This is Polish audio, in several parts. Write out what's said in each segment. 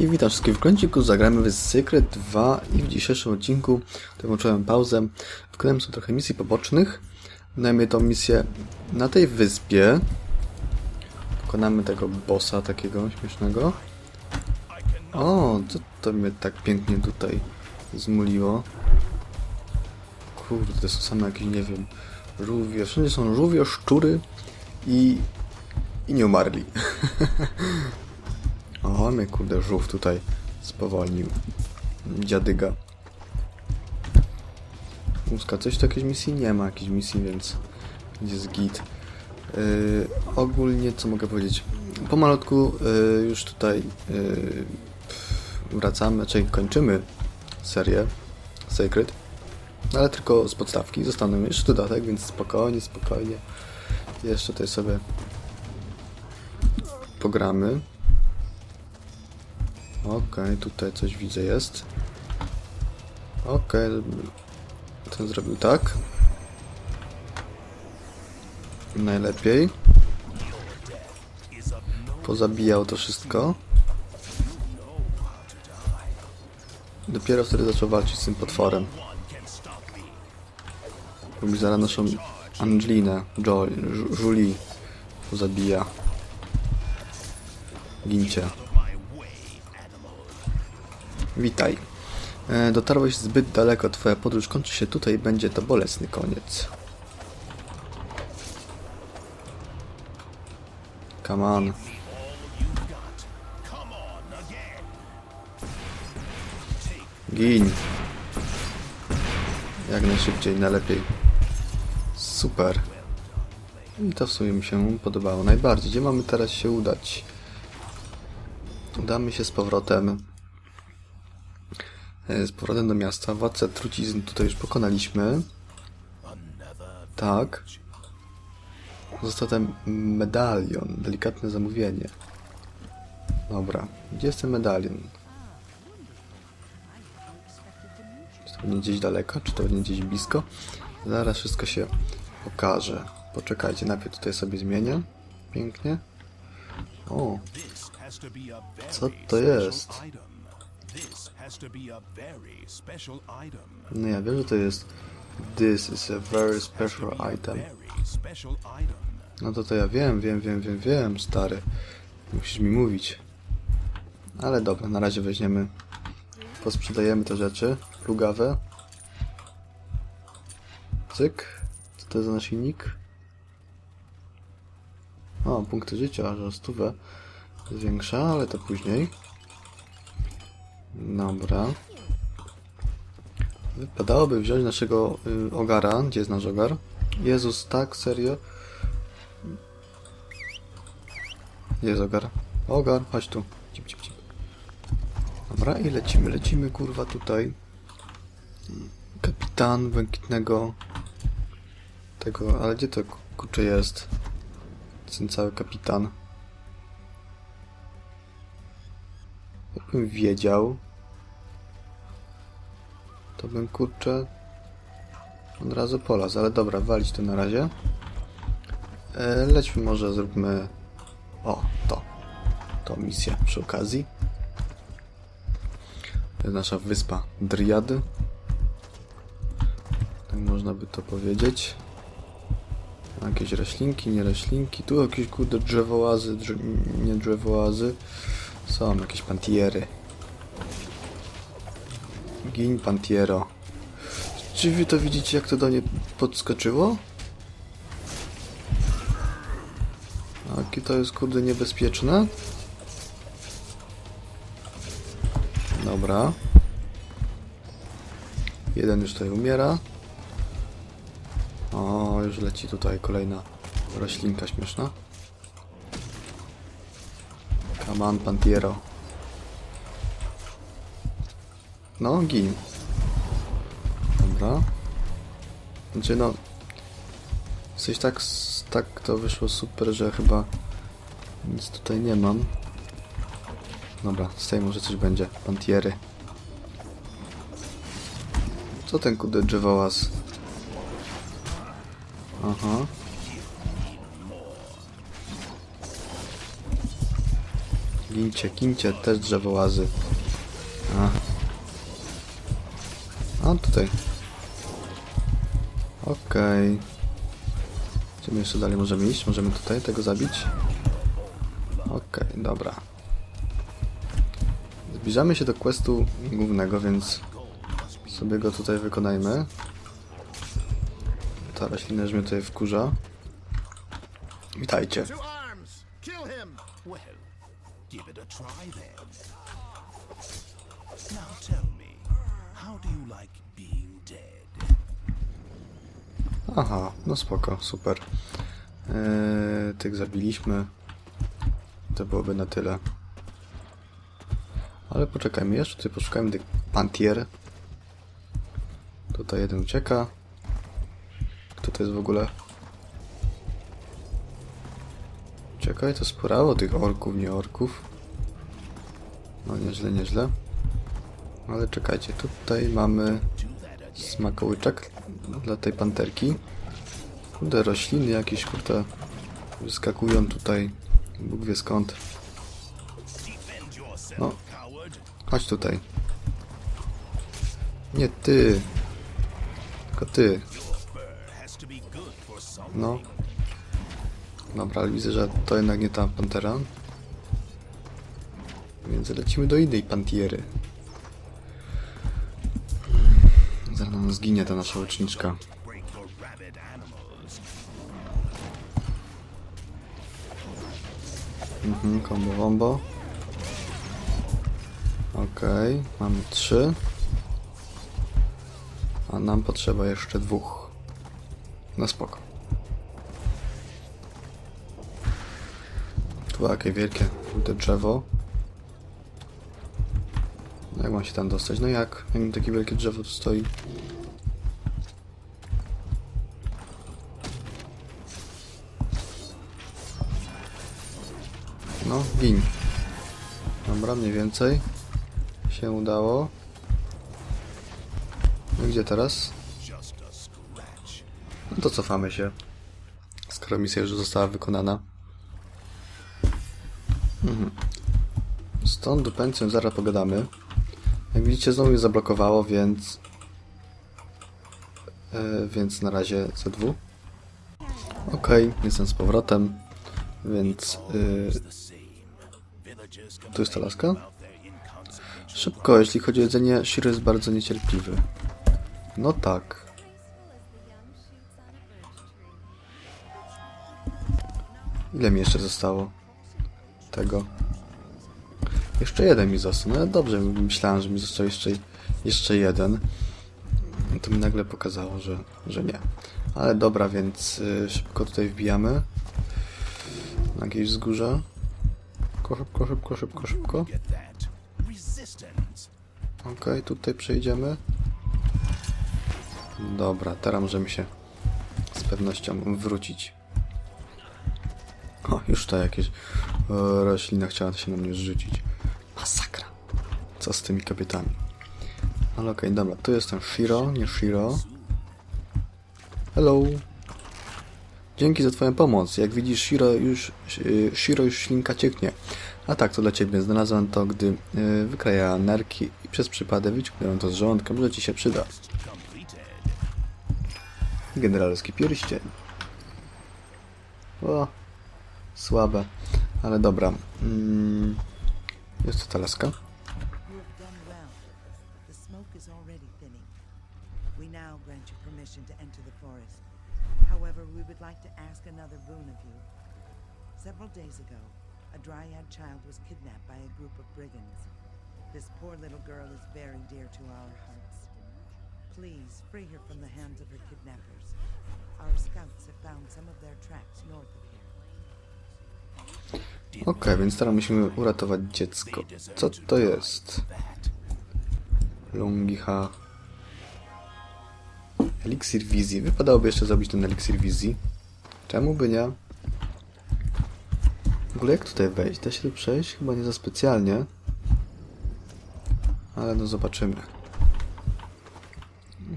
I witam wszystkich w kąciku, zagramy w Secret 2 i w dzisiejszym odcinku to włączyłem pauzę, wykonałem sobie trochę misji pobocznych, najmniej tą misję na tej wyspie, pokonamy tego bossa takiego śmiesznego. O, co to mnie tak pięknie tutaj zmuliło? Kurde, są same jakieś, nie wiem, żółwie, wszędzie są żółwie, szczury i, i nie umarli. O, mnie kurde żółw tutaj spowolnił. Dziadyga. Muska, coś tu jakiejś misji? Nie ma jakiejś misji, więc jest git. Yy, ogólnie, co mogę powiedzieć? Pomalutku yy, już tutaj yy, wracamy, czyli kończymy serię Sacred. Ale tylko z podstawki. Zostaną jeszcze dodatek, więc spokojnie, spokojnie. Jeszcze tutaj sobie pogramy. Okej, tutaj coś widzę jest. Okej, ten zrobił tak. Najlepiej. Pozabijał to wszystko. Dopiero wtedy zaczął walczyć z tym potworem. Bo mi zaraz naszą Angelinę, Jo- Ju- Julie pozabija. Gincie. Witaj. E, dotarłeś zbyt daleko, twoja podróż kończy się tutaj, będzie to bolesny koniec. Come on. Gin. Jak najszybciej, najlepiej. Super. I to w sumie mi się podobało najbardziej. Gdzie mamy teraz się udać? Udamy się z powrotem z powrotem do miasta. Władcę trucizn tutaj już pokonaliśmy. Tak. Został ten medalion. Delikatne zamówienie. Dobra. Gdzie jest ten medalion? Czy to będzie gdzieś daleko, czy to będzie gdzieś blisko? Zaraz wszystko się pokaże. Poczekajcie, najpierw tutaj sobie zmienię. Pięknie. O, Co to jest? No ja wiem, że to jest This is a very special item. No to to ja wiem, wiem, wiem, wiem, wiem, stary. Musisz mi mówić. Ale dobra, na razie weźmiemy, posprzedajemy te rzeczy plugawe. Cyk. Co to jest za naszyjnik? O, punkty życia, że stówę zwiększa, ale to później. Dobra. Wypadałoby wziąć naszego y, ogara. Gdzie jest nasz ogar? Jezus, tak? Serio? Gdzie jest ogar? Ogar, chodź tu. Cip, cip, cip. Dobra, i lecimy, lecimy, kurwa, tutaj. Kapitan błękitnego... Tego, ale gdzie to kurczę jest? Ten cały kapitan. Jakbym wiedział, to bym kurczę od razu polazł, ale dobra, walić to na razie. E, lećmy może, zróbmy o, to. To misja przy okazji. To jest nasza wyspa Driady. Tak można by to powiedzieć. Jakieś roślinki, nie roślinki. Tu jakieś kurde drzewołazy, drze nie drzewołazy. Są jakieś pantiery. Gin pantiero. Czy wy to widzicie, jak to do niej podskoczyło? Jakie to jest kurde niebezpieczne? Dobra. Jeden już tutaj umiera. O, już leci tutaj kolejna roślinka śmieszna. Come on, Pantiero. No, gin. Dobra. Znaczy no... Coś tak, tak to wyszło super, że chyba nic tutaj nie mam. Dobra, z tej może coś będzie. Pantiery. Co ten kudy drzewołaz? Aha. Gincie, gincie, też drzewołazy. A. A, tutaj. Okej. Gdzie my jeszcze dalej możemy iść? Możemy tutaj tego zabić? Okej, dobra. Zbliżamy się do questu głównego, więc sobie go tutaj wykonajmy. Ta roślina już mnie tutaj wkurza. Witajcie. Aha, no spoko, super. Eee, tych zabiliśmy. To byłoby na tyle. Ale poczekajmy, jeszcze tutaj poszukajmy tych pantier. Tutaj jeden ucieka. Kto to jest w ogóle? Czekaj, to sporało tych orków, nie orków. No nieźle, nieźle. Ale czekajcie, tutaj mamy smakołyczek dla tej panterki. Kurde, rośliny jakieś, kurde, wyskakują tutaj. Bóg wie skąd. No. Chodź tutaj. Nie ty. Tylko ty. No. Dobra, ale widzę, że to jednak nie ta pantera. Więc lecimy do innej pantiery. Nam zginie ta nasza animals. Mhm, combo. Okej, mamy trzy. A nam potrzeba jeszcze dwóch. No spoko. Tu jakie wielkie to drzewo. Jak mam się tam dostać? No jak? Jak mi takie wielkie drzewo tu stoi? No, gin. Dobra, mniej więcej. Się udało. No gdzie teraz? No to cofamy się. Skoro misja już została wykonana. Mhm. Z tą dupencją zaraz pogadamy. Jak widzicie znowu mnie zablokowało, więc... E, więc na razie Z2. Okej, jestem z powrotem. Więc... Villagers tu jest ta laska? Szybko, jeśli chodzi o jedzenie, Shiro jest bardzo niecierpliwy. No tak. Ile mi jeszcze zostało? Tego. Jeszcze jeden mi został. No dobrze, myślałem, że mi został jeszcze, jeszcze jeden. To mi nagle pokazało, że, że nie. Ale dobra, więc y, szybko tutaj wbijamy. Na jakieś wzgórze. Szybko, szybko, szybko, szybko, szybko. Okej, tutaj przejdziemy. Dobra, teraz możemy się z pewnością wrócić. O, już to jakieś e, roślina chciała się na mnie zrzucić. Co z tymi kobietami? Ale okej, dobra, tu jestem Shiro, nie Shiro. Hello. Dzięki za twoją pomoc. Jak widzisz, Shiro już, y, Shiro już ślinka cieknie. A tak, to dla ciebie. Znalazłem to, gdy y, wykrajała nerki i przez przypadek wyciągnąłem to z żołądka. Może ci się przyda. Generalski pierścień. O, słabe. Ale dobra. Mm, jest to ta. Now grant you permission to enter the forest. However, we would like to ask another boon of you. Several days ago, a dryad child was kidnapped by a group of brigands. This poor little girl is very dear to our hearts. Please free her from the hands of her kidnappers. Our scouts have found some of their tracks north of here. Okej, więc teraz musimy uratować dziecko. Co to jest? That. Eliksir wizji. Wypadałoby jeszcze zrobić ten eliksir wizji. Czemu by nie? W ogóle jak tutaj wejść? Da się tu przejść? Chyba nie za specjalnie. Ale no zobaczymy.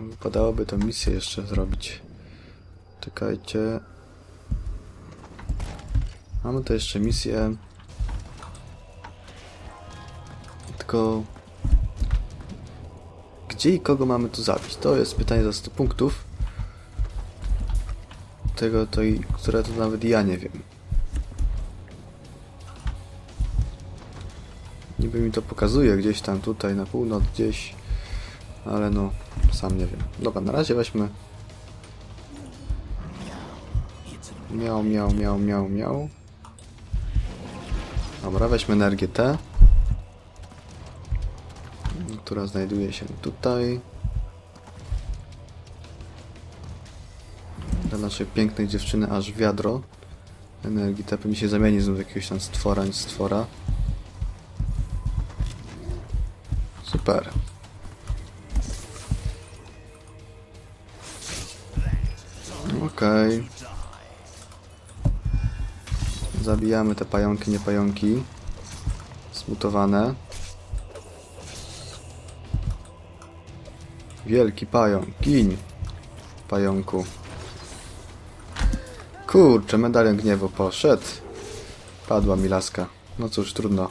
Wypadałoby tę misję jeszcze zrobić. Czekajcie. Mamy tu jeszcze misję. tylko... Gdzie i kogo mamy tu zabić? To jest pytanie za 100 punktów. Tego to i... które to nawet ja nie wiem. Niby mi to pokazuje gdzieś tam tutaj na północ gdzieś. Ale no, sam nie wiem. Dobra, na razie weźmy. Miał, miał, miał, miał, miał. Dobra, weźmy energię T. Która znajduje się tutaj. Dla naszej pięknej dziewczyny aż wiadro. Energii T pewnie się zamieni znów jakiegoś tam stwora, nic stwora. Super. Okej. Zabijamy te pająki, nie pająki. Zmutowane. Wielki pająk. Gin. Pająku. Kurczę, medalion gniewu poszedł. Padła mi laska. No cóż, trudno.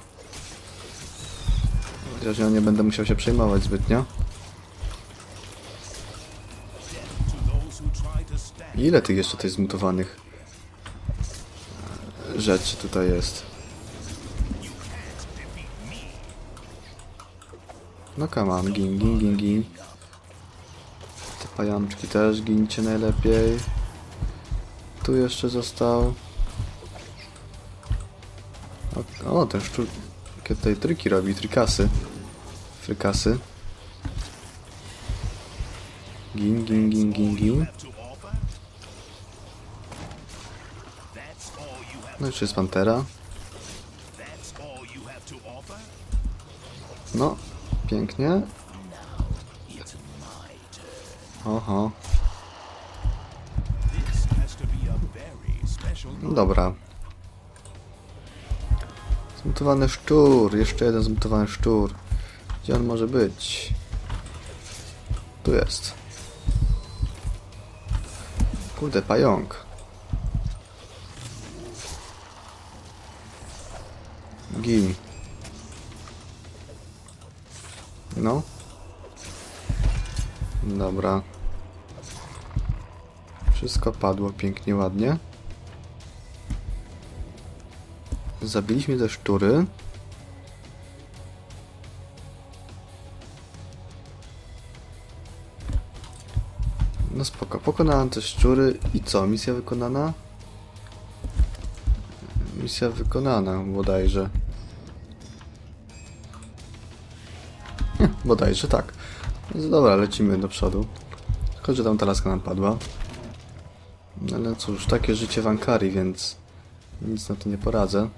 Chociaż ja nie będę musiał się przejmować zbytnio. Ile tych jeszcze tych zmutowanych rzeczy tutaj jest? No come on, gin, gin, gin, gin. Pajączki też gincie najlepiej. Tu jeszcze został. O, o ten szczur... Jakie tutaj triki robi, trikasy. Frykasy. Gin, gin, gin, gin, gin. No jeszcze jest pantera. No, pięknie. Oho. No dobra. Zmutowany szczur. Jeszcze jeden zmutowany szczur. Gdzie on może być? Tu jest. Kurde, pająk. Gin. No. Dobra. Wszystko padło pięknie, ładnie. Zabiliśmy te szczury. No spoko, pokonałem te szczury i co? Misja wykonana? Misja wykonana bodajże. Nie, bodajże tak. Więc dobra, lecimy do przodu. Choć, że tam ta laska nam padła. Ale cóż, takie życie w Ankari, więc nic na to nie poradzę.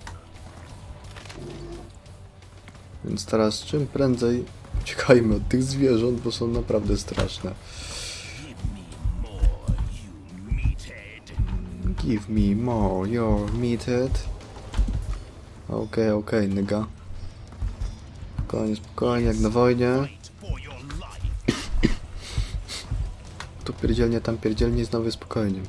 Więc teraz czym prędzej uciekajmy od tych zwierząt, bo są naprawdę straszne. Give me more, your meathead. Okej, okej, nigga. Spokojnie, spokojnie, jak na wojnie. Tu pierdzielnie, tam pierdzielnie znowu spokojnie.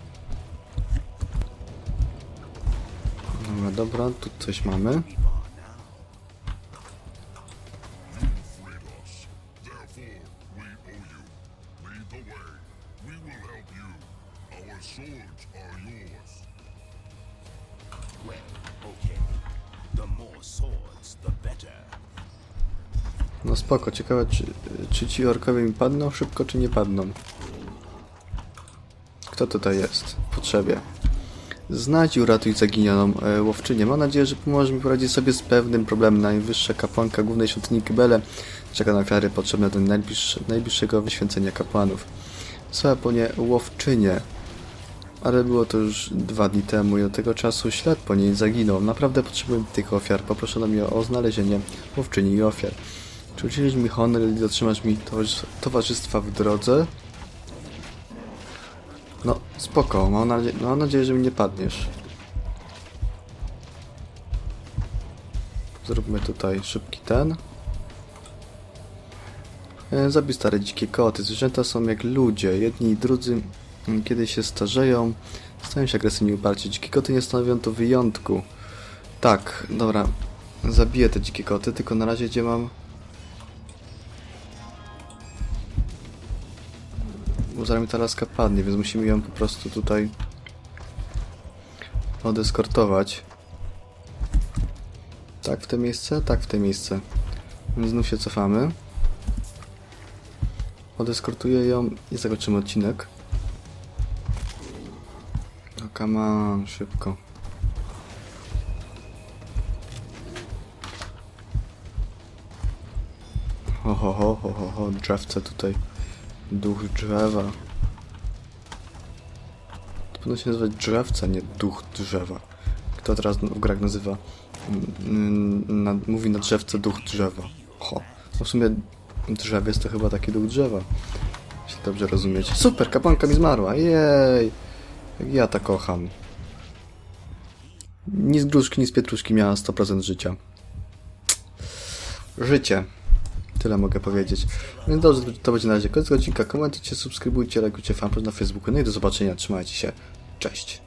The more swords, the better. No spoko, ciekawe czy, czy ci orkowie mi padną szybko, czy nie padną. Kto tutaj jest? W potrzebie. Znajdź i uratuj zaginioną e, łowczynię. Mam nadzieję, że pomoże mi poradzić sobie z pewnym problemem. Najwyższa kapłanka głównej świątyni Kybele czeka na ofiary potrzebne do najbliższe, najbliższego wyświęcenia kapłanów. Wysłała po nie łowczynię. Ale było to już dwa dni temu i od tego czasu ślad po niej zaginął. Naprawdę potrzebuję tych ofiar. Poproszono mnie o znalezienie łowczyni i ofiar. Czy uczynisz mi honor i dotrzymasz mi towarzystwa w drodze? Spoko, mam, nadzie mam nadzieję, że mi nie padniesz. Zróbmy tutaj szybki ten. E, Zabij stare dzikie koty. Zwierzęta są jak ludzie. Jedni i drudzy, mm, kiedy się starzeją, stają się agresywni uparci. Dzikie koty nie stanowią to wyjątku. Tak, dobra. Zabiję te dzikie koty, tylko na razie gdzie mam bo zaraz ta laska padnie, więc musimy ją po prostu tutaj odeskortować. Tak w te miejsce? Tak w te miejsce. Więc znów się cofamy. Odeskortuję ją i zakończymy odcinek. No come on, szybko. Ho, ho, ho, ho, ho, ho, tutaj. Duch drzewa. To powinno się nazywać drzewce, nie duch drzewa. Kto teraz w grach nazywa, mm, na, mówi na drzewce duch drzewa. Ho. No w sumie drzewiec to chyba taki duch drzewa. Jeśli dobrze rozumieć. Super, kapłanka mi zmarła, jej! Jak ja to kocham. Ni z gruszki, ni z pietruszki miała 100% życia. Życie. Tyle mogę powiedzieć. Więc dobrze, to będzie na razie koniec odcinka. Komentujcie, subskrybujcie, lajkujcie fanpage na Facebooku. No i do zobaczenia. Trzymajcie się. Cześć.